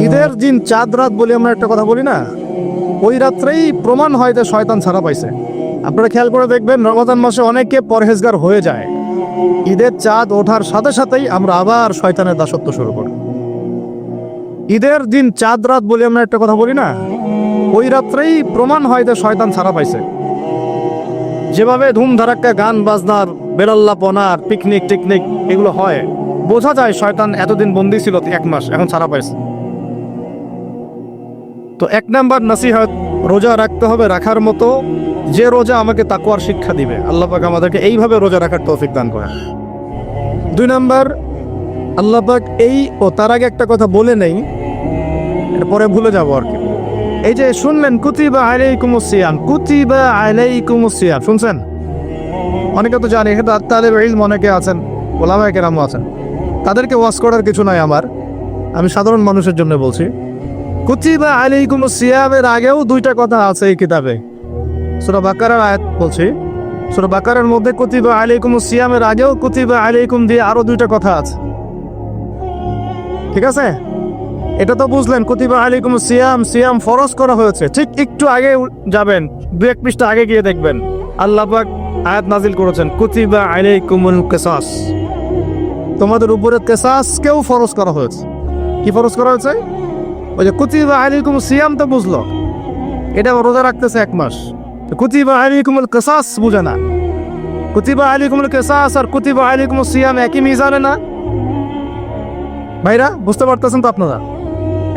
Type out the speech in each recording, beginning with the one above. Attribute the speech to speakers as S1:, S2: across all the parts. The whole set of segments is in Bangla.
S1: ঈদের দিন চাঁদ রাত বলি আমরা একটা কথা বলি না? ওই রাত্রেই প্রমাণ হয় যে শয়তান ছাড়া পাইছে। আপনারা খেয়াল করে দেখবেন, রমজান মাসে অনেকে পরহেজগার হয়ে যায়। ঈদের চাঁদ ওঠার সাথে সাথেই আমরা আবার শয়তানের দাসত্ব শুরু করি। ঈদের দিন চাঁদ রাত বলি আমরা একটা কথা বলি না? ওই রাত্রেই প্রমাণ হয় যে শয়তান ছাড়া পাইছে। যেভাবে ধুমধারাক্কা গান বাজনার, বেড়াল্লাপনার, পিকনিক টিকনিক এগুলো হয়, বোঝা যায় শয়তান এতদিন বন্দি ছিল এক মাস, এখন ছাড়া পাইছে। তো এক নাম্বার নাসিহত, রোজা রাখতে হবে রাখার মতো। যে রোজা আমাকে তাকুয়ার শিক্ষা দিবে, আল্লাহ পাক আমাদেরকে এইভাবে রোজা রাখার তৌফিক দান করে দুই নাম্বার, আল্লাহ পাক এই, ও তার আগে একটা কথা বলে নেই, এরপরে ভুলে যাব আর কি। এই যে শুনলেন কুতি বা কুতিবা আলাইকুম সিয়াম, কুতিবা আলাইকুম সিয়াম, শুনছেন? অনেকে তো জানে এটা তালেব ইলম অনেকে আছেন, ওলামায়ে কেরামও আছেন। তাদেরকে ওয়াশ করার কিছু নাই আমার, আমি সাধারণ মানুষের জন্য বলছি। কুতিবা আলাইকুম সিয়ামের আগেও দুইটা কথা আছে এই কিতাবে। সূরা বাকারার আয়াত বলছি। সূরা বাকারার মধ্যে কুতিবা আলাইকুম সিয়ামের আগেও কুতিবা আলাইকুম দিয়ে আরও দুইটা কথা আছে। ঠিক আছে? এটা তো বুঝলেন, কুতিবা আলাইকুম সিয়াম সিয়াম ফরজ করা হয়েছে। ঠিক একটু আগে যাবেন, দু এক পৃষ্ঠা আগে গিয়ে দেখবেন। আল্লাহ পাক আয়াত নাজিল করেছেন, কুতিবা আলাইকুমুল কিসাস। তোমাদের উপরে কেসাসকেও ফরজ করা হয়েছে। কি ফরজ করা হয়েছে? ওই যে কুতিবা আলাইকুম সিয়াম তো বুঝলো। এটা রোজা রাখতেছে এক মাস। তো কুতিবা আলাইকুমুল কিসাস বুঝে না। কুতিবা আলাইকুমুল কিসাস আর কুতিবা আলাইকুম সিয়াম একই মিজানে না? ভাইরা, বুঝতে পারতেছেন তো আপনারা?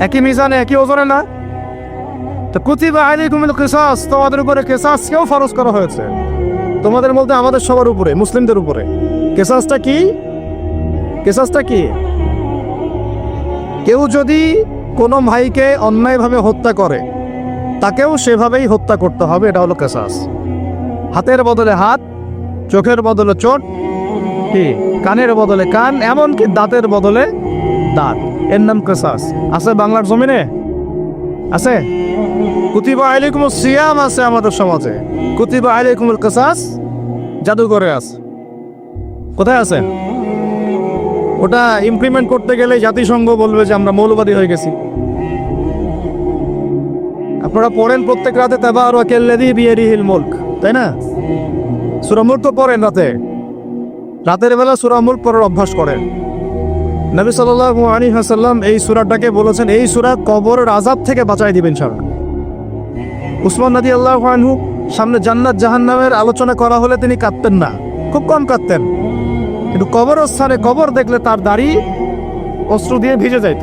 S1: একই মিজানে, একই ওজনে না? তো কুতিবা আলাইকুমুল কেসাস, তোমাদের উপরে কিসাসকেও ফরজ করা হয়েছে। তোমাদের মধ্যে আমাদের সবার উপরে, মুসলিমদের উপরে। কেসাসটা কি? কেসাসটা কি? কেউ যদি কোনো ভাইকে অন্যায়ভাবে হত্যা করে, তাকেও সেভাবেই হত্যা করতে হবে, এটা হলো কেসাস। হাতের বদলে হাত, চোখের বদলে চোট, কি? কানের বদলে কান, এমনকি দাঁতের বদলে দাঁত। এর নাম কেসাস। আছে বাংলার জমিনে? আছে? কুতিবা আলাইকুম সিয়াম আছে আমাদের সমাজে। কুতিবা আলাইকুমুল কেসাস, জাদুঘরে আছে। কোথায় আছে ওটা ইমপ্লিমেন্ট করতে গেলে জাতিসংঘ বলবে যে আমরা মৌলবাদী হয়ে গেছি। আপনারা পড়েন প্রত্যেক রাতে তেবার ওয়াকেল্লাদি বিয়ারিহিল মুলক, তাই না? সূরা মুলক তো পড়েন রাতে। রাতের বেলা সুরামুল পড়ার অভ্যাস করেন। নবী সাল্লাল্লাহু আলাইহি ওয়াসাল্লাম এই সূরাটাকে বলেছেন, এই সূরা কবর আযাব থেকে বাঁচাই দিবেন ইনশাআল্লাহ। উসমান নদী আল্লাহ আনহু সামনে জান্নাত জাহান্নামের আলোচনা করা হলে তিনি কাঁদতেন না, খুব কম কাঁদতেন। কিন্তু কবর স্থানে কবর দেখলে তার দাড়ি অস্ত্র দিয়ে ভিজে যাইত।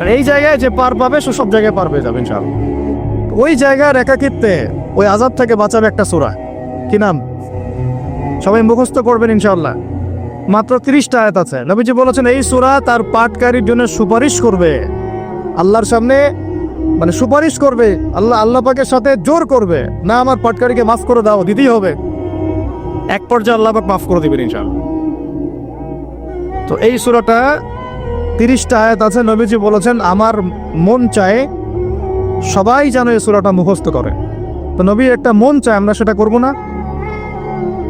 S1: আর এই জায়গায় যে পার পাবে, সে সব জায়গায় পার পেয়ে যাবে, ইনশাআল্লাহ। ওই জায়গার একাকিত্বে ওই আজাব থেকে বাঁচাবে একটা সূরা। কি নাম? সবাই মুখস্থ করবেন, ইনশাআল্লাহ। মাত্র তিরিশটা আয়াত আছে। নবীজি বলেছেন, এই সূরা তার পাঠকারীর জন্য সুপারিশ করবে। আল্লাহর সামনে মানে সুপারিশ করবে। আল্লাহ আল্লাহ পাকের সাথে জোর করবে। না, আমার পাটকারীকে মাফ করে দাও, দিতেই হবে। এক পর্যায়ে আল্লাহ পাক মাফ করে দিবেন ইনশাআল্লাহ। তো এই সূরাটা তিরিশটা আয়াত আছে, নবীজি বলেছেন, আমার মন চায় সবাই যেন এই সূরাটা মুখস্থ করে। তো নবী একটা মন চায়, আমরা সেটা করব না।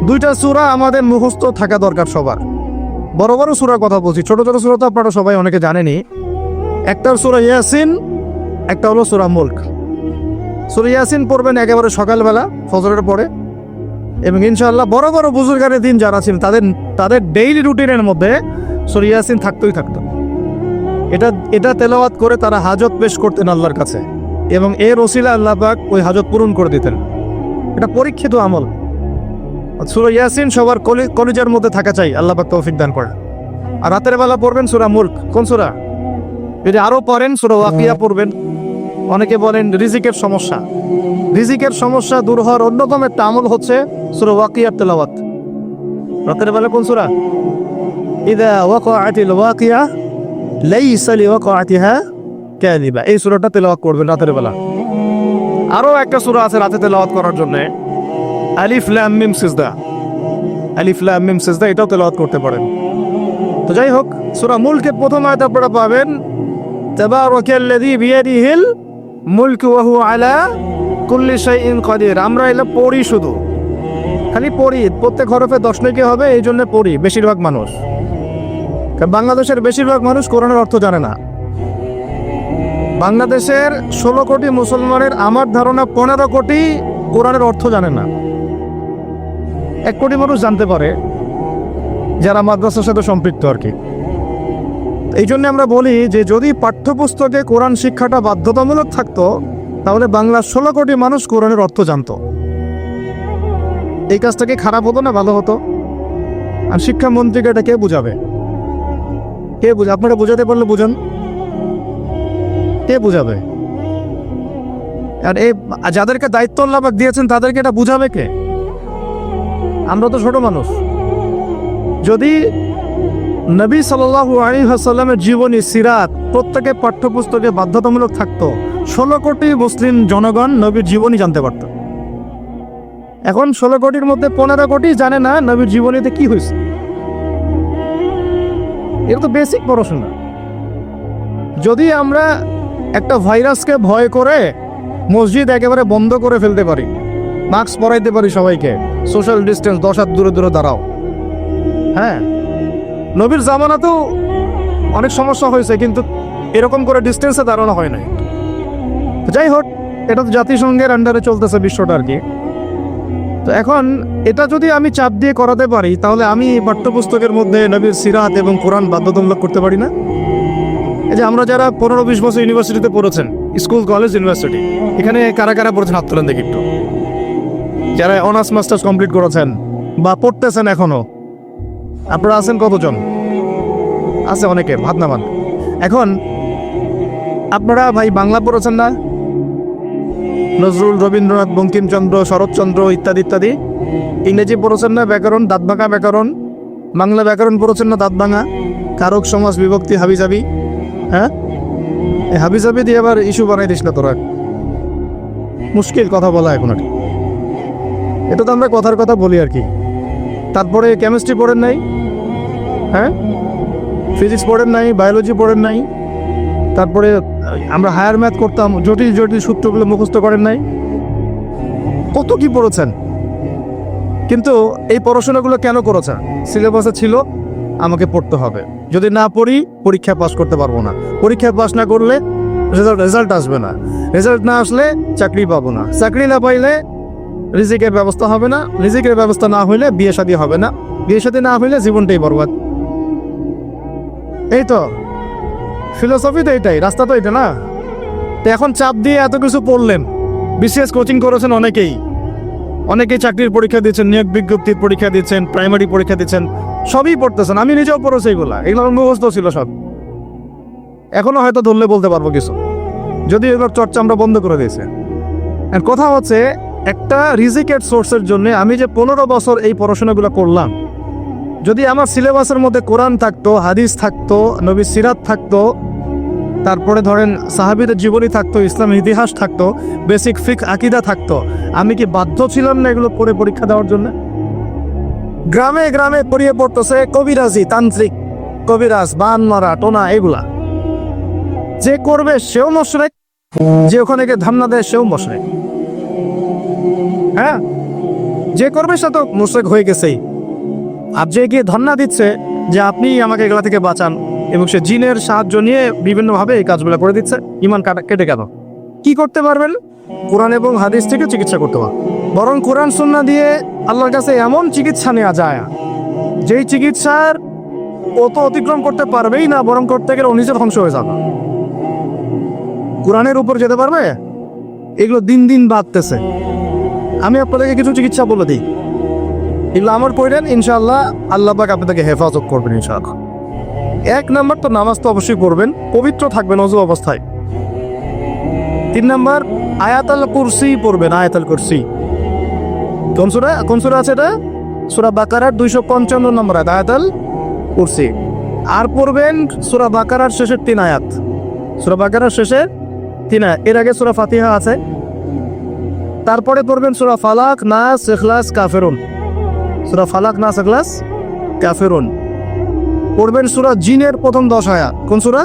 S1: দুইটা সূরা আমাদের মুখস্থ থাকা দরকার সবার। বড় বড় সূরার কথা বলছি, ছোট ছোট সূরা তো আপনারা সবাই অনেকে জানেনই। একটার সূরা ইয়াসিন, একটা হলো সূরা মুলক। সূরা ইয়াসিন পড়বেন একেবারে সকালবেলা, ফজরের পরে। এবং ইনশাআল্লাহ বড় বড় বুজুর্গারের দিন যারা ছিলেন তাদের তাদের ডেইলি রুটিনের মধ্যে সূরা ইয়াসিন থাকতোই থাকতো। এটা এটা তেলাওয়াত করে তারা হাজত পেশ করতেন আল্লাহর কাছে। এবং এর ওসিলা আল্লাহ পাক ওই হাজত পূরণ করে দিতেন। এটা পরীক্ষিত আমল। সূরা ইয়াসিন সবার কলি- কলিজার মধ্যে থাকা চাই, আল্লাহ পাক তৌফিক দান করে আর রাতের বেলা পড়বেন সূরা মুলক। কোন সূরা? যদি আরও পড়েন, সুরা ওয়াকিয়া পড়বেন। অনেকে বলেন রিজিকের সমস্যা। রিজিকের সমস্যা দূর হওয়ার অন্যতম একটা আমল হচ্ছে সূরা ওয়াকিয়ার তেলাওয়াত। রাতের বেলা কোন সূরা? ইদা ওয়াকাআতিল ওয়াকিয়া লাইসা লিওয়াকাআতিহা কাযিবা। এই সূরাটা তেলাওয়াত করবেন রাতের বেলা। আরও একটা সূরা আছে রাতে তেলাওয়াত করার জন্য। আলিফ, লাম, মিম, সিজদা। আলিফ, লাম, মিম, সিজদা, এটাও তেলাওয়াত করতে পারেন। তো যাই হোক, সূরা মুলকের প্রথম আয়াত আপনারা পাবেন, তাবারাকাল্লাযী বিয়াদিহিল মুলক ওয়া হুয়া আলা কুল্লি শাইইন কাদির। আমরা এলা পড়ি শুধু। খালি পড়ি। প্রত্যেক হরফে দশ নাকি হবে, এই জন্য পড়ি, বেশিরভাগ মানুষ। বাংলাদেশের বেশিরভাগ মানুষ কোরআনের অর্থ জানে না। বাংলাদেশের ষোলো কোটি মুসলমানের আমার ধারণা পনেরো কোটি কোরআনের অর্থ জানে না। এক কোটি মানুষ জানতে পারে, যারা মাদ্রাসার সাথে সম্পৃক্ত আর কি। এই জন্য আমরা বলি যে যদি পাঠ্যপুস্তকে কোরআন শিক্ষাটা বাধ্যতামূলক থাকতো, তাহলে বাংলার ষোলো কোটি মানুষ কোরআনের অর্থ জানতো। এই কাজটা কি খারাপ হতো না ভালো হতো? আর শিক্ষামন্ত্রীকে এটা কে বুঝাবে? কে বুঝে আপনারা বুঝাতে পারলে বুঝান। কে বুঝাবে? আর এই যাদেরকে দায়িত্ব পাক দিয়েছেন, তাদেরকে এটা বুঝাবে কে? আমরা তো ছোট মানুষ। যদি নবী সাল্লাল্লাহু আলাইহি ওয়াসাল্লামের জীবনী সিরাত প্রত্যেকে পাঠ্যপুস্তকে বাধ্যতামূলক থাকতো। ষোলো কোটি মুসলিম জনগণ নবীর জীবনী জানতে পারত। এখন ষোলো কোটির মধ্যে পনেরো কোটি জানে না নবীর জীবনীতে কি হয়েছে। এটা তো বেসিক পড়াশোনা। যদি আমরা একটা ভাইরাসকে ভয় করে মসজিদ একেবারে বন্ধ করে ফেলতে পারি, মাস্ক পরাইতে পারি সবাইকে সোশ্যাল ডিস্টেন্স দশ হাত দূরে দূরে দাঁড়াও। হ্যাঁ? নবীর জামানাতেও অনেক সমস্যা হয়েছে, কিন্তু এরকম করে ডিস্টেন্সে দাঁড়ানো হয় নাই। যাই হোক, এটা তো জাতিসংঘের আন্ডারে চলতেছে বিশ্বটা আর কি। তো এখন এটা যদি আমি চাপ দিয়ে করাতে পারি, তাহলে আমি পাঠ্যপুস্তকের মধ্যে নবীর সিরাত এবং কোরআন বাধ্যতামূলক করতে পারি না? এই যে আমরা যারা পনেরো বিশ বছর ইউনিভার্সিটিতে পড়েছেন স্কুল কলেজ ইউনিভার্সিটি এখানে কারা কারা পড়েছেন? হাত তোলেন দেখি একটু। যারা অনার্স মাস্টার্স কমপ্লিট করেছেন বা পড়তেছেন এখনও আপনারা আছেন কতজন? আছে অনেকে ভাত নামান এখন, আপনারা ভাই বাংলা পড়েছেন না? নজরুল রবীন্দ্রনাথ, বঙ্কিমচন্দ্র, শরৎচন্দ্র ইত্যাদি ইত্যাদি। ইংরেজি পড়েছেন না, ব্যাকরণ দাঁতভাঙা ব্যাকরণ। বাংলা ব্যাকরণ পড়েছেন না দাঁতভাঙা কারক, সমাজ বিভক্তি, হাবিজাবি। হ্যাঁ? এই হাবিজাবি দিয়ে আবার ইস্যু বানাই দিস না তোরা। মুশকিল কথা বলা এখন আর। এটা তো আমরা কথার কথা বলি আর কি। তারপরে কেমিস্ট্রি পড়েন নাই। হ্যাঁ? ফিজিক্স পড়েন নাই বায়োলজি পড়েন নাই। তারপরে আমরা হায়ার ম্যাথ করতাম, জটিল জটিল সূত্রগুলো মুখস্থ করেন নাই। কত কি পড়েছেন? কিন্তু এই পড়াশোনাগুলো কেন করেছেন? সিলেবাসে ছিল, আমাকে পড়তে হবে। যদি না পড়ি, পরীক্ষা পাস করতে পারব না। পরীক্ষা পাস না করলে রেজাল্ট রেজাল্ট আসবে না। রেজাল্ট না আসলে চাকরি পাবো না। চাকরি না পাইলে রিজিকের ব্যবস্থা হবে না, রিজিকের ব্যবস্থা না হইলে বিয়ে শাদী হবে না। বিয়ে শাদী না হইলে জীবনটাই বরবাদ। এই তো ফিলোসফি তো এটাই, রাস্তা তো এটা না? তো এখন চাপ দিয়ে এত কিছু পড়লেন, বিশেষ কোচিং করেছেন অনেকেই। অনেকেই চাকরির পরীক্ষা দিচ্ছেন নিয়োগ বিজ্ঞপ্তির পরীক্ষা দিচ্ছেন প্রাইমারি পরীক্ষা দিচ্ছেন সবই পড়তেছেন। আমি নিজেও পড়েছি এগুলা এগুলো মুখস্থ ছিল সব। এখনও হয়তো ধরলে বলতে পারব কিছু। যদি এগুলোর চর্চা আমরা বন্ধ করে দিয়েছে। আর কথা হচ্ছে একটা রিজিকেট সোর্সের জন্য আমি যে পনেরো বছর এই পড়াশোনাগুলো করলাম। যদি আমার সিলেবাসের মধ্যে কোরআন থাকতো, হাদিস থাকতো, নবী সিরাত থাকতো, তারপরে ধরেন সাহাবিদের জীবনী থাকতো ইসলামের ইতিহাস থাকতো, বেসিক ফিক আকিদা থাকতো, আমি কি বাধ্য ছিলাম না এগুলো পড়ে পরীক্ষা দেওয়ার জন্য? গ্রামে গ্রামে পড়িয়ে পড়তেছে কবিরাজি, তান্ত্রিক, কবিরাজ, বান মারা, টোনা, এগুলা। যে করবে সেও মশরেক যে ওখানে গিয়ে ধান্না দেয় সেও মশরেক হ্যাঁ? যে করবে সে তো মুশরেক হয়ে গেছেই। আর যে গিয়ে ধন্না দিচ্ছে যে আপনি আমাকে এগুলা থেকে বাঁচান এবং সে জিনের সাহায্য নিয়ে বিভিন্নভাবে এই কাজগুলো করে দিচ্ছে, ইমান কাটা কেটে গেল। কি করতে পারবেন? কোরআন এবং হাদিস থেকে চিকিৎসা করতে পারবেন বরং কোরআন সুন্না দিয়ে আল্লাহর কাছে এমন চিকিৎসা নেওয়া যায়, যেই চিকিৎসার ও তো অতিক্রম করতে পারবেই না, বরং করতে গেলে ও নিজের ধ্বংস হয়ে যাবে। কোরআনের উপর যেতে পারবে? এগুলো দিন দিন বাড়তেছে। আমি আপনাদেরকে কিছু চিকিৎসা বলে দিই। এগুলো আমার পড়েন ইনশাআল্লাহ আল্লাহ পাক আপনাদেরকে হেফাজত করবেন ইনশাআল্লাহ। এক নাম্বার তো নামাজ তো অবশ্যই পড়বেন, পবিত্র থাকবেন অজু অবস্থায়। তিন নাম্বার, আয়াতাল কুরসি পড়বেন, আয়াতাল কুরসি। কোন সুরা কোন সুরা আছে এটা? সুরা বাকারার দুইশো পঞ্চান্ন নম্বর আয়াত, আয়াতাল কুরসি। আর পড়বেন সুরা বাকারার শেষের তিন আয়াত। সুরা বাকারার শেষের তিন আয়াত। এর আগে সুরা ফাতিহা আছে। তারপরে পড়বেন সুরা ফালাক, নাস, ইখলাস, কাফেরুন। সুরা ফালাক, নাস, ইখলাস, কাফেরুন। পড়বেন সুরা জিনের প্রথম দশ আয়াত। কোন সুরা?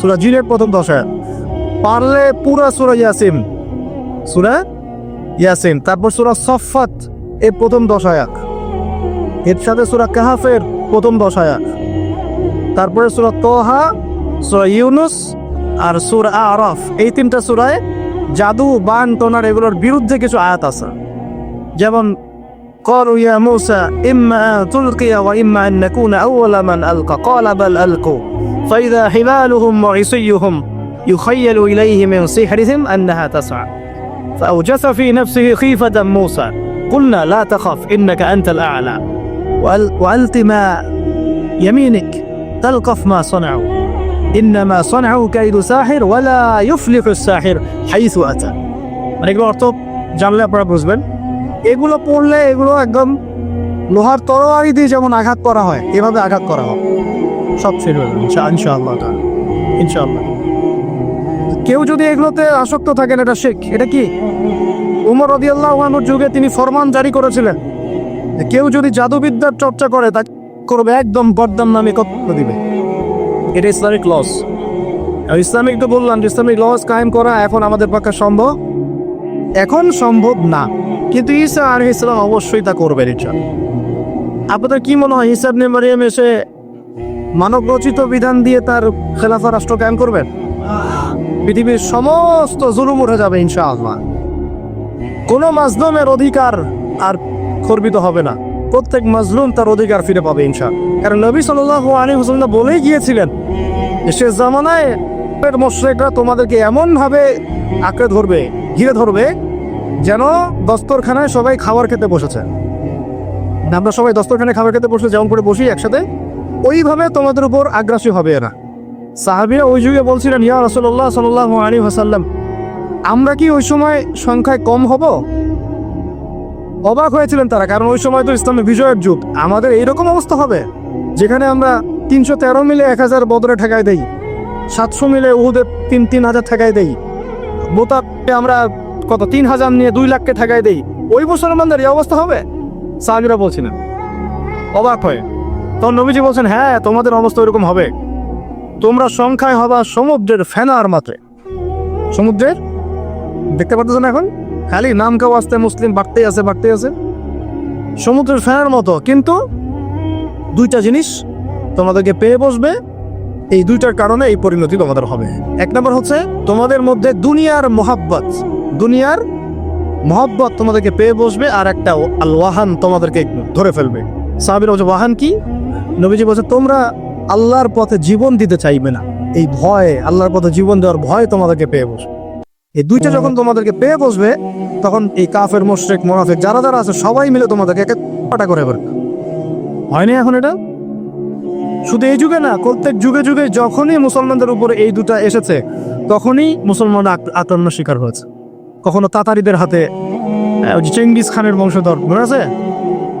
S1: সুরা জিনের প্রথম দশ আয়াত। পারলে পুরা সুরা ইয়াসিন। সুরা ইয়াসিন। তারপর সুরা সফাত এর প্রথম দশ আয়াত। এর সাথে সুরা কাহাফের প্রথম দশ আয়াত। তারপরে সুরা তোহা, সুরা ইউনুস আর সুর আরফ। এই তিনটা সুরায় জাদু বান তোনার এগুলোর বিরুদ্ধে কিছু আয়াত আছে। যেমন قالوا يا موسى إما أن تلقي وإما أن نكون أول من ألقى قال بل ألقوا فإذا حبالهم وعصيهم يخيل إليه من سحرهم أنها تسعى فأوجس في نفسه خيفة موسى قلنا لا تخف إنك أنت الأعلى وألق ما يمينك تلقف ما صنعوا ইন্নামা সনাউ কাইদু সাহির ওয়ালা ইউফলিহু সাহির হাইসু আতা। মানে এগুলো অর্থ জানলে আপনারা বুঝবেন। এগুলো পড়লে এগুলো একদম লোহার তরোয়ারি দিয়ে যেমন আঘাত করা হয়, এভাবে আঘাত করা হয়। সব শেষ ইনশাআল্লাহ কেউ যদি এগুলোতে আসক্ত থাকেন, এটা শেখ এটা কি? উমর রদিয়াল্লাহ ওহানুর যুগে তিনি ফরমান জারি করেছিলেন। কেউ যদি জাদুবিদ্যার চর্চা করে তা করবে, একদম বরদাম নামে কত দিবে? এটা ইসলামিক লস ইসলামিক তো বললাম যে ইসলামিক লস কায়েম করা এখন আমাদের পক্ষে সম্ভব। এখন সম্ভব না। কিন্তু ঈসা আর ইসলাম অবশ্যই তা করবেন ইনশা আপনাদের কি মনে হয় হিসাব নে মারিয়াম এসে মানব রচিত বিধান দিয়ে তার খেলাফা রাষ্ট্র কায়েম করবেন? পৃথিবীর সমস্ত জুলুম উঠে যাবে ইনশাআল্লাহ। কোনো মাজলুমের অধিকার আর খর্বিত হবে না। প্রত্যেক মাজলুম তার অধিকার ফিরে পাবে ইনশা কারণ নবী সাল্লাহ আলী হোসেন বলেই গিয়েছিলেন সে জামানায় মোশ্রেকরা তোমাদেরকে এমনভাবে আঁকড়ে ধরবে, ঘিরে ধরবে যেন দস্তরখানায় সবাই খাবার খেতে বসেছে। আমরা সবাই দস্তরখানায় খাবার খেতে বসে যেমন করে বসি একসাথে, ওইভাবে তোমাদের উপর আগ্রাসী হবে এরা। সাহাবিরা ওই যুগে বলছিলেন, ইয়া রসল্লাহ সাল্লাহ আলী হাসাল্লাম আমরা কি ওই সময় সংখ্যায় কম হব? অবাক হয়েছিলেন তারা, কারণ ওই সময় তো ইসলামের বিজয়ের যুগ। আমাদের এইরকম অবস্থা হবে? যেখানে আমরা তিনশো তেরো মিলে এক হাজার বদরে ঠেকায় দেই, সাতশো মিলে উহুদের তিন তিন হাজার ঠেকায় দেই বোতাকে আমরা কত তিন হাজার নিয়ে দুই লাখকে ঠেকায় দেই। ওই মুসলমানদের এই অবস্থা হবে? সাহাবিরা বলছিলেন। অবাক হয়ে। তখন নবীজি বলছেন হ্যাঁ তোমাদের অবস্থা ওইরকম হবে। তোমরা সংখ্যায় হবা সমুদ্রের ফেনার মাত্রে। সমুদ্রের? দেখতে পারতেছেন এখন? খালি নাম কেউ আসতে মুসলিম বাড়তেই আছে বাড়তেই আছে। সমুদ্রের ফেনার মতো, কিন্তু দুইটা জিনিস তোমাদেরকে পেয়ে বসবে। এই দুইটার কারণে এই পরিণতি তোমাদের হবে। এক নম্বর হচ্ছে, তোমাদের মধ্যে দুনিয়ার মোহাব্বত, দুনিয়ার মহব্বত তোমাদেরকে পেয়ে বসবে, আর একটা আল ওয়াহান তোমাদেরকে ধরে ফেলবে। সাহাবির বলছে, ওয়াহান কি? নবীজি বলছে, তোমরা আল্লাহর পথে জীবন দিতে চাইবে না। এই ভয়, আল্লাহর পথে জীবন দেওয়ার ভয় তোমাদেরকে পেয়ে বসবে। এই দুইটা যখন তোমাদেরকে পেয়ে বসবে, তখন এই কাফের, মোশরেক, মোনাফেক যারা যারা আছে, সবাই মিলে তোমাদেরকে একে পাটা করে ফেলবে। হয়নি এখন এটা? শুধু এই যুগে না, প্রত্যেক যুগে যুগে যখনই মুসলমানদের উপরে এই দুটা এসেছে, তখনই মুসলমানরা আক- আক্রমণের শিকার হয়েছে। কখনো তাতারিদের হাতে চেঙ্গিস খানের বংশধর, মনে আছে?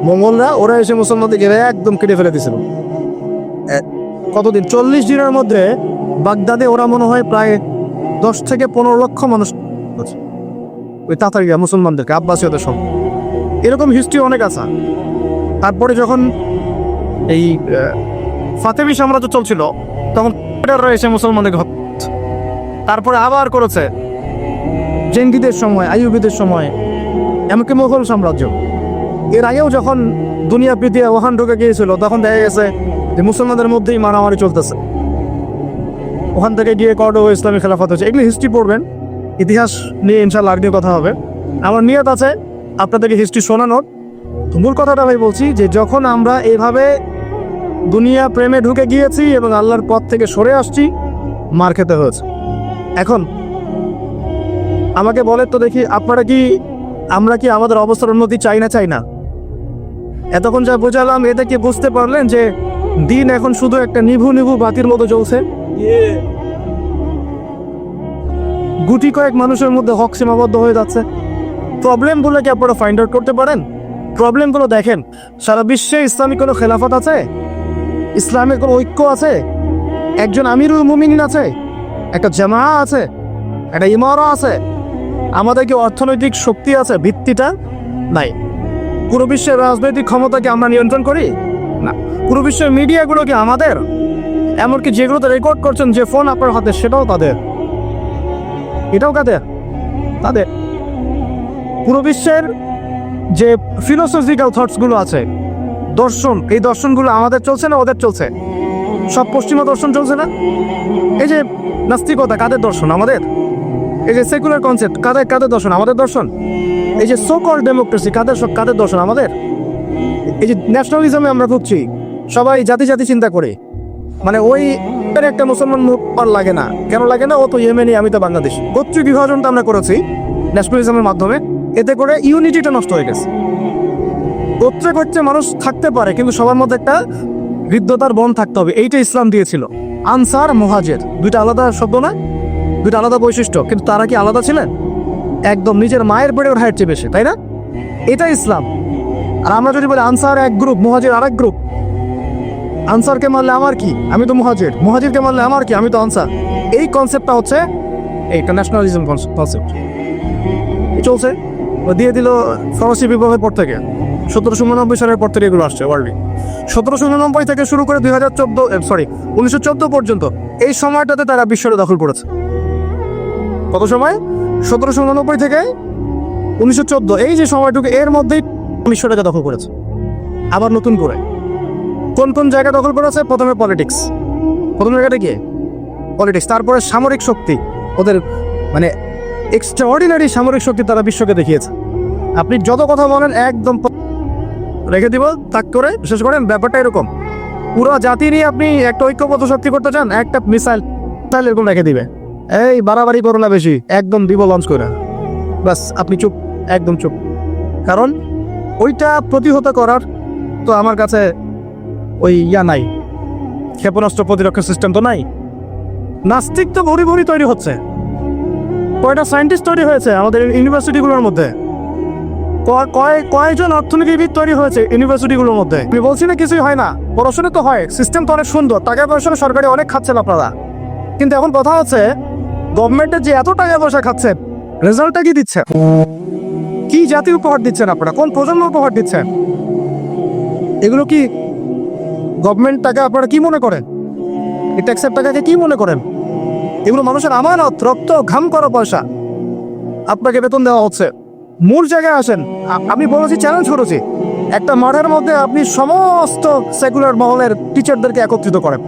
S1: মঙ্গলরা, ওরা এসে মুসলমানদেরকে একদম কেটে ফেলে দিছিল এ- কতদিন? চল্লিশ দিনের মধ্যে বাগদাদে, ওরা মনে হয় প্রায় দশ থেকে পনেরো লক্ষ মানুষ ওই তাতারিরা মুসলমানদেরকে, আব্বাসীয়দের সঙ্গে এরকম হিস্ট্রি অনেক আছে। তারপরে যখন এই ফাতেমি সাম্রাজ্য চলছিল, তখন ক্রুসেডাররা এসে মুসলমানদের। তারপরে আবার করেছে। জেঙ্গিদের সময়, আইয়ুবিদের সময়, এমনকি মোগল সাম্রাজ্য। এর আগেও যখন দুনিয়া পৃথিবী ওখান ঢুকে গিয়েছিল, তখন দেখা গেছে যে মুসলমানদের মধ্যেই মারামারি চলতেছে। ওখান থেকে গিয়ে কর্ডো ইসলামী খেলাফত হচ্ছে এগুলো হিস্ট্রি পড়বেন, ইতিহাস নিয়ে ইনশাল্লাহ আগে কথা হবে। আমার নিয়ত আছে আপনাদেরকে হিস্ট্রি শোনানোর। মূল কথাটা ভাই বলছি যে, যখন আমরা এভাবে দুনিয়া প্রেমে ঢুকে গিয়েছি এবং আল্লাহর পথ থেকে সরে আসছি, মার খেতে হয়েছে। এখন আমাকে বলে তো দেখি, আপনারা কি, আমরা কি আমাদের অবস্থার উন্নতি চাই না চাই না? এতক্ষণ যা বোঝালাম এটা কি বুঝতে পারলেন যে দিন এখন শুধু একটা নিভু নিভু বাতির মতো চলছে গুটি কয়েক মানুষের মধ্যে হক সীমাবদ্ধ হয়ে যাচ্ছে। প্রবলেমগুলো কি আপনারা ফাইন্ড আউট করতে পারেন? প্রবলেমগুলো দেখেন, সারা বিশ্বে ইসলামিক কোনো খেলাফত আছে? ইসলামের কোনো ঐক্য আছে? একজন আমিরুল মুমিনিন আছে? একটা জামা আছে? একটা ইমারা আছে? আমাদের কি অর্থনৈতিক শক্তি আছে ভিত্তিটা? নাই। পুরো বিশ্বের রাজনৈতিক ক্ষমতাকে আমরা নিয়ন্ত্রণ করি? না। পুরো বিশ্বের মিডিয়াগুলো কি আমাদের? এমনকি যেগুলোতে রেকর্ড করছেন যে ফোন আপনার হাতে, সেটাও তাদের। এটাও কাদের? তাদের। পুরো বিশ্বের যে ফিলোসফিক্যাল থটসগুলো আছে, দর্শন, এই দর্শনগুলো আমাদের চলছে না ওদের চলছে? সব পশ্চিমা দর্শন চলছে না? এই যে নাস্তিকতা, কাদের দর্শন? আমাদের? এই যে সেকুলার কনসেপ্ট কাদের কাদের দর্শন? আমাদের দর্শন? এই যে সোকল ডেমোক্রেসি কাদের কাদের দর্শন? আমাদের? এই যে ন্যাশনালিজমে আমরা ভুগছি, সবাই জাতি জাতি চিন্তা করে। মানে ওই একটা মুসলমান মুখ আর লাগে না। কেন লাগে না? ও তো ইয়েমেনি, আমি তো বাংলাদেশ। গোত্রিক বিভাজনটা আমরা করেছি ন্যাশনালিজমের মাধ্যমে। এতে করে ইউনিটিটা নষ্ট হয়ে গেছে। গোত্রে গোত্রে মানুষ থাকতে পারে, কিন্তু সবার মধ্যে একটা হৃদ্যতার বন থাকতে হবে। এইটা ইসলাম দিয়েছিল। আনসার, মোহাজের। দুইটা আলাদা শব্দ না? দুইটা আলাদা বৈশিষ্ট্য। কিন্তু তারা কি আলাদা ছিলেন? একদম নিজের মায়ের পেটে ওর হাইট চেয়ে বেশি, তাই না? এটা ইসলাম। আর আমরা যদি বলি আনসার এক গ্রুপ, মুহাজির আরেক গ্রুপ আনসারকে মারলে আমার কি? আমি তো মুহাজির। মুহাজিরকে মারলে আমার কি? আমি তো আনসার। এই কনসেপ্টটা হচ্ছে এইটা ন্যাশনালিজম কনসেপ্ট চলছে। দিয়ে দিল ফরাসি বিপ্লবের পর থেকে। সতেরোশো উননব্বই সালের পর থেকে এগুলো আসছে ওয়ার্ল্ডে সতেরোশো উননব্বই থেকে শুরু করে দুই হাজার চোদ্দ সরি উনিশশো চোদ্দ পর্যন্ত এই সময়টাতে তারা বিশ্বটা দখল করেছে। কত সময়? সতেরোশো উননব্বই থেকে উনিশশো চোদ্দ। এই যে সময়টুকু, এর মধ্যেই বিশ্বটাকে দখল করেছে। আবার নতুন করে। কোন কোন জায়গা দখল করেছে প্রথমে পলিটিক্স প্রথম জায়গাটা কি? পলিটিক্স তারপরে সামরিক শক্তি। ওদের মানে এক্সট্রাঅর্ডিনারি সামরিক শক্তি তারা বিশ্বকে দেখিয়েছে। আপনি যত কথা বলেন, একদম রেখে দিব, তাক করে বিশেষ করেন। ব্যাপারটা এরকম। পুরো জাতি নিয়ে আপনি একটা ঐক্যবদ্ধ শক্তি করতে চান, একটা মিসাইল মিসাইল এরকম রেখে দিবে। এই, বাড়াবাড়ি করো না বেশি। একদম দিব লঞ্চ করে। বাস আপনি চুপ, একদম চুপ। কারণ, ওইটা প্রতিহত করার তো আমার কাছে ওই ইয়া নাই। ক্ষেপণাস্ত্র প্রতিরক্ষা সিস্টেম তো নাই। নাস্তিক তো ভরি ভরি তৈরি হচ্ছে। কয়টা সায়েন্টিস্ট তৈরি হয়েছে আমাদের ইউনিভার্সিটিগুলোর মধ্যে? কয় কয়জন অর্থনীতিবিদ তৈরি হয়েছে ইউনিভার্সিটিগুলোর মধ্যে? আমি বলছি না কিছুই হয় না। পড়াশোনা তো হয় সিস্টেম তো অনেক সুন্দর, টাকা পয়সা সরকারি অনেক খাচ্ছেন আপনারা। কিন্তু এখন কথা হচ্ছে গভর্নমেন্টের যে এত টাকা পয়সা খাচ্ছেন রেজাল্টটা কি দিচ্ছে? কি জাতি উপহার দিচ্ছেন আপনারা? কোন প্রজন্ম উপহার দিচ্ছেন? এগুলো কি গভর্নমেন্ট টাকা আপনারা কি মনে করেন? এই ট্যাক্সের টাকাকে কি মনে করেন? এগুলো মানুষের আমানত, রক্ত, ঘাম করা পয়সা। আপনাকে বেতন দেওয়া হচ্ছে। মূল জায়গায় আসেন। আমি বলেছি চ্যালেঞ্জ করেছি। একটা মাঠের মধ্যে আপনি সমস্ত সেকুলার মহলের টিচারদেরকে একত্রিত করেন।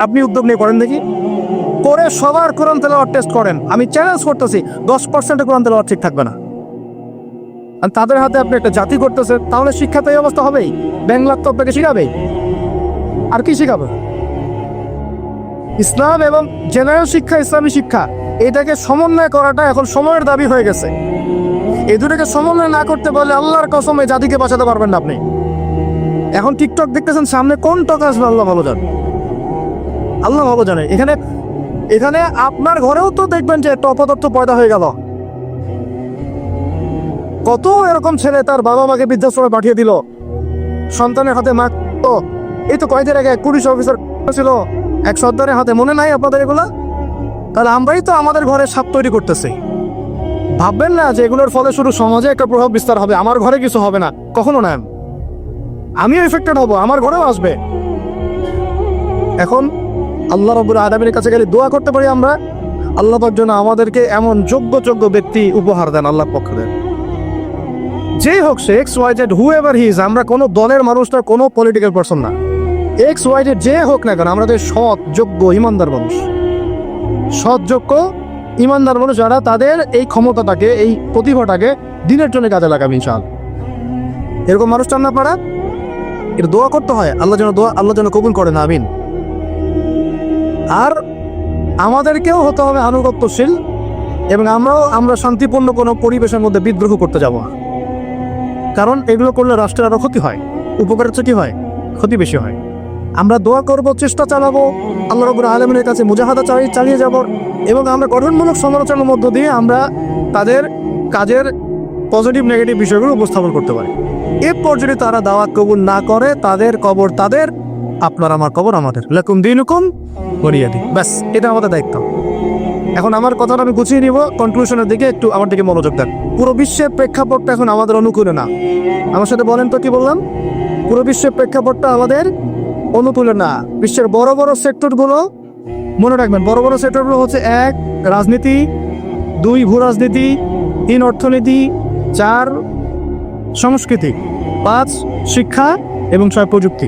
S1: আপনি উদ্যোগ নিয়ে করেন দেখি। করে সবার কোরআন তেলাওয়ার টেস্ট করেন। আমি চ্যালেঞ্জ করতেছি, দশ পার্সেন্টের কোরআন তেলাওয়ার ঠিক থাকবে না। আর তাদের হাতে আপনি একটা জাতি করতেছেন তাহলে শিক্ষা তো এই অবস্থা হবেই। ব্যাংলার তো আপনাকে শিখাবেই আর কি শিখাবে? ইসলাম এবং জেনারেল শিক্ষা, ইসলামী শিক্ষা, এটাকে সমন্বয় করাটা এখন সময়ের দাবি হয়ে গেছে। এই দুটাকে সমন্বয় না করতে পারলে আল্লাহর কসম এই জাতিকে বাঁচাতে পারবেন না আপনি। এখন টিকটক দেখতেছেন, সামনে কোন টক আসবে? আল্লাহ ভালো জানে। আল্লাহ ভালো জানে। এখানে এখানে আপনার ঘরেও তো দেখবেন যে একটা অপদার্থ পয়দা হয়ে গেল। কত এরকম ছেলে তার বাবা মাকে বৃদ্ধাশ্রমে পাঠিয়ে দিল? সন্তানের হাতে মা তো এই তো কয়েকদিন আগে এক পুলিশ অফিসার ছিল। এক সর্দারের হাতে মনে নাই আপনাদের এগুলা? তাহলে আমরাই তো আমাদের ঘরে সাপ তৈরি করতেছি। ভাববেন না যে এগুলোর ফলে শুধু সমাজে একটা প্রভাব বিস্তার হবে, আমার ঘরে কিছু হবে না। কখনো না। আমিও এফেক্টেড হব, আমার ঘরেও আসবে। এখন আল্লাহ রবুল আদমের কাছে গেলে দোয়া করতে পারি আমরা। আল্লাহ পাক যেন আমাদেরকে এমন যোগ্য যোগ্য ব্যক্তি উপহার দেন আল্লাহ পক্ষ দেন যেই হোক সে X Y Z whoever his আমরা কোনো দলের মানুষ না, কোনো পলিটিক্যাল পার্সন না। এক্স ওয়াই জেড যে হোক না কেন, আমরা তো সৎ, যোগ্য, ইমানদার মানুষ। সৎ, যোগ্য, ইমানদার মানুষ যারা, তাদের এই ক্ষমতাটাকে, এই প্রতিভাটাকে দিনের জন্য কাজে লাগাবে ইনশাল এরকম মানুষ চান না আপনারা? এটা দোয়া করতে হয়, আল্লাহ যেন দোয়া, আল্লাহ যেন কবুল করেন, আমিন। আর আমাদেরকেও হতে হবে আনুগত্যশীল, এবং আমরাও, আমরা শান্তিপূর্ণ কোনো পরিবেশের মধ্যে বিদ্রোহ করতে যাব না। কারণ এগুলো করলে রাষ্ট্রের আরও ক্ষতি হয়, উপকারের চেয়ে কি হয়? ক্ষতি বেশি হয়। আমরা দোয়া করব, চেষ্টা চালাবো, আল্লাহ রবুল আলমিনের কাছে মুজাহাদা চালিয়ে চালিয়ে যাব এবং আমরা গঠনমূলক সমালোচনার মধ্য দিয়ে আমরা তাদের কাজের পজিটিভ নেগেটিভ বিষয়গুলো উপস্থাপন করতে পারি। এরপর যদি তারা দাওয়াত কবুল না করে, তাদের কবর তাদের, আপনার আমার কবর আমাদের। লেকুম দিন হুকুম করিয়ে দিই ব্যাস, এটা আমাদের দায়িত্ব। এখন আমার কথাটা আমি গুছিয়ে নিব কনক্লুশনের দিকে একটু আমার দিকে মনোযোগ দেন। পুরো বিশ্বের প্রেক্ষাপটটা এখন আমাদের অনুকূলে না। আমার সাথে বলেন তো কি বললাম? পুরো বিশ্বের প্রেক্ষাপটটা আমাদের অনুকূলে না। বিশ্বের বড় বড় সেক্টরগুলো, মনে রাখবেন, বড় বড় সেক্টরগুলো হচ্ছে এক, রাজনীতি, দুই ভূ রাজনীতি তিন, অর্থনীতি, চার, সংস্কৃতি, পাঁচ, শিক্ষা এবং ছয়, প্রযুক্তি।